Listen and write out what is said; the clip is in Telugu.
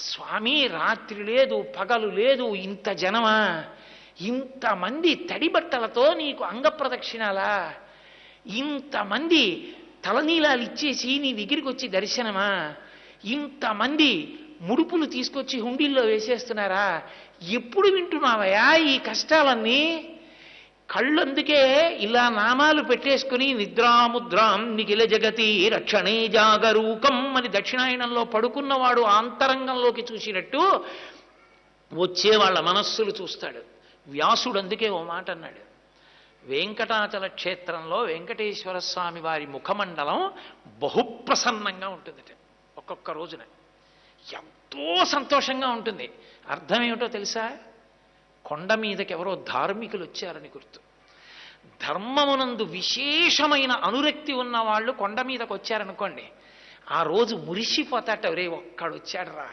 స్వామి రాత్రి లేదు పగలు లేదు ఇంత జనమా? ఇంతమంది తడి బట్టలతో నీకు అంగప్రదక్షిణాలా ఇంతమంది తలనీలాలు ఇచ్చేసి నీ దగ్గరికి వచ్చి దర్శనమా? ఇంతమంది ముడుపులు తీసుకొచ్చి హుండీల్లో వేసేస్తున్నారా? ఎప్పుడు వింటున్నావయా ఈ కష్టాలన్నీ? కళ్ళందుకే ఇలా నామాలు పెట్టేసుకుని నిద్రాముద్రాం నిఖిల జగతి రక్షణే జాగరూకం అని దక్షిణాయనంలో పడుకున్నవాడు ఆంతరంగంలోకి చూసినట్టు వచ్చే వాళ్ళ మనస్సులు చూస్తాడు. వ్యాసుడు అందుకే ఓ మాట అన్నాడు. వెంకటాచల క్షేత్రంలో వెంకటేశ్వర స్వామి వారి ముఖమండలం బహుప్రసన్నంగా ఉంటుందట ఒక్కొక్క రోజున. ఎంతో సంతోషంగా ఉంటుంది. అర్థం ఏమిటో తెలుసా? కొండ మీదకి ఎవరో ధార్మికులు వచ్చారని గుర్తు. ధర్మమునందు విశేషమైన అనురక్తి ఉన్న వాళ్ళు కొండ మీదకి వచ్చారనుకోండి ఆ రోజు మురిసిపోతాట రే ఒక్కడు వచ్చాడు రా